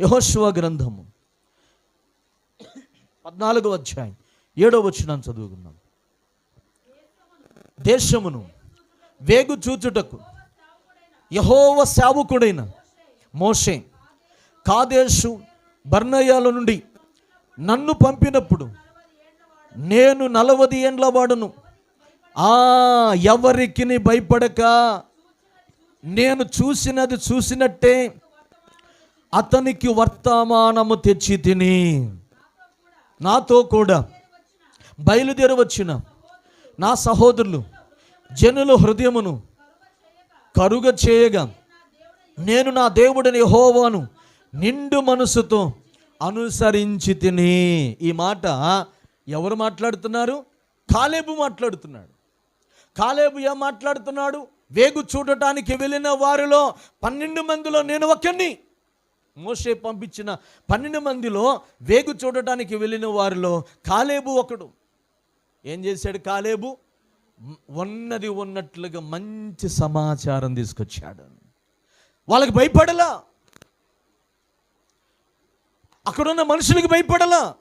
యహోశివ గ్రంథము. పద్నాలుగో అధ్యాయం. ఏడో వచ్చిన చదువుకుందాం. దేశమును వేగు చూచుటకు యహోవ సేవకుడైన మోషే కాదేశు బర్ణయాల నుండి నన్ను పంపినప్పుడు నేను నలవది ఏండ్ల వాడును. ఆ ఎవరికి భయపడక? నేను చూసినది చూసినట్టే. అతనికి వర్తమానము తెచ్చి తిని. నాతో కూడా బయలుదేరి వచ్చిన నా సహోదరులు జనుల హృదయమును కరుగ చేయగా నేను నా దేవుడిని హోవాను నిండు మనసుతో అనుసరించి తిని. ఈ మాట ఎవరు మాట్లాడుతున్నారు? కాలేబు మాట్లాడుతున్నాడు. కాలేబు ఏం మాట్లాడుతున్నాడు? వేగు చూడటానికి వెళ్ళిన వారిలో పన్నెండు మందిలో నేను ఒకరిని మోషే పంపించిన పన్నెండు మందిలో వేగు చూడటానికి వెళ్ళిన వారిలో కాలేబు ఒకడు. ఏం చేశాడు కాలేబు? ఉన్నది ఉన్నట్లుగా మంచి సమాచారం తీసుకొచ్చాడు. వాళ్ళకి భయపడలా. అక్కడున్న మనుషులకి భయపడలా.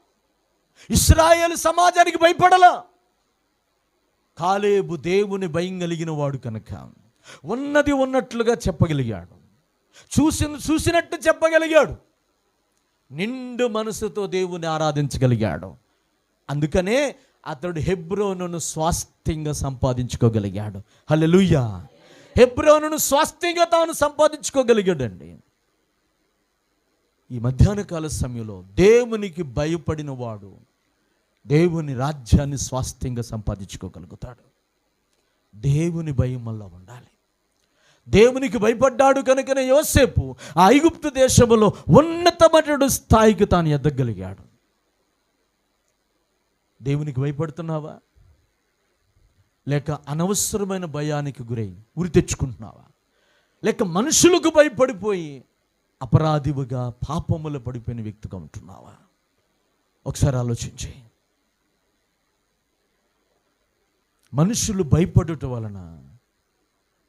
ఇస్రాయేల్ సమాజానికి భయపడలా. కాలేబు దేవుని భయం కలిగిన వాడు కనుక ఉన్నది ఉన్నట్లుగా చెప్పగలిగాడు. చూసిన చూసినట్టు చెప్పగలిగాడు. నిండు మనసుతో దేవుని ఆరాధించగలిగాడు. అందుకనే అతడు హెబ్రోనును స్వాస్థ్యంగా సంపాదించుకోగలిగాడు. హలలుయ్యా హెబ్రోనును స్వాస్థ్యంగా తాను సంపాదించుకోగలిగాడండి. ఈ మధ్యాహ్న కాల సమయంలో దేవునికి భయపడిన వాడు దేవుని రాజ్యాన్ని స్వాస్థ్యంగా సంపాదించుకోగలుగుతాడు. దేవుని భయం వల్ల ఉండాలి. దేవునికి భయపడ్డాడు కనుకనే యోసేపు ఆ ఐగుప్తు దేశంలో ఉన్నతమైన స్థాయికి తాను ఎదగలిగాడు. దేవునికి భయపడుతున్నావా? లేక అనవసరమైన భయానికి గురై ఉరి తెచ్చుకుంటున్నావా? లేక మనుషులకు భయపడిపోయి అపరాధివుగా పాపములు పడిపోయిన వ్యక్తిగా ఉంటున్నావా? ఒకసారి ఆలోచించే. మనుషులు భయపడటం వలన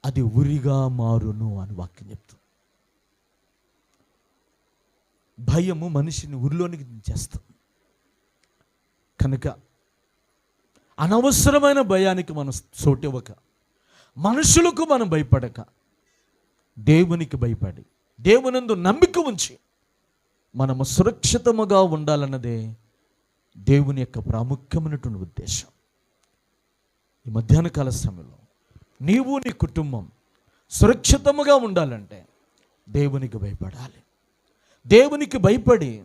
అది ఉరిగా మారును అని వాక్యం చెప్తుంది. భయము మనిషిని ఉరిలోనికి చేస్తుంది. కనుక అనవసరమైన భయానికి మనం చోటివ్వక మనుషులకు మనం భయపడక దేవునికి భయపడి దేవునందు నమ్మిక ఉంచి మనము సురక్షితముగా ఉండాలన్నదే దేవుని యొక్క ప్రాముఖ్యమైనటువంటి ఉద్దేశం. ఈ మధ్యాహ్న కాల సమయంలో నీవు నీ కుటుంబం సురక్షితముగా ఉండాలంటే దేవునికి భయపడాలి. దేవునికి భయపడి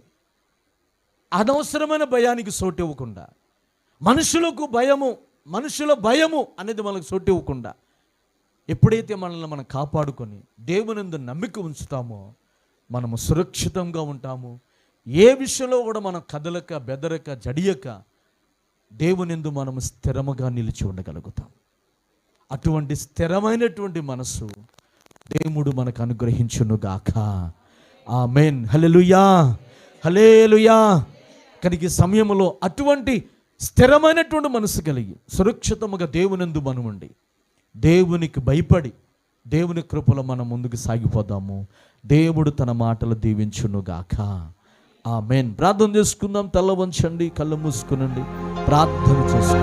అనవసరమైన భయానికి సోటివ్వకుండా ఇవ్వకుండా మనుషులకు భయము మనుషుల భయము అనేది మనకు సోటివ్వకుండా ఇవ్వకుండా ఎప్పుడైతే మనల్ని మనం కాపాడుకొని దేవునిందు నమ్మిక ఉంచుతామో మనము సురక్షితంగా ఉంటాము. ఏ విషయంలో కూడా మనం కదలక బెదరక జడియక దేవునిందు మనము స్థిరముగా నిలిచి ఉండగలుగుతాం. అటువంటి స్థిరమైనటువంటి మనస్సు దేవుడు మనకు అనుగ్రహించునుగాక ఆ మెయిన్ హలెలుయా హలేలుయా కనుక సమయంలో అటువంటి స్థిరమైనటువంటి మనసు కలిగి సురక్షితముగా దేవునందు మనముండి దేవునికి భయపడి దేవుని కృపలో మనం ముందుకు సాగిపోదాము. దేవుడు తన మాటలు దీవించునుగాక ఆ మెయిన్ ప్రార్థన చేసుకుందాం. తల్ల వంచండి కళ్ళు మూసుకునండి. ప్రార్థన చేసుకుందాం.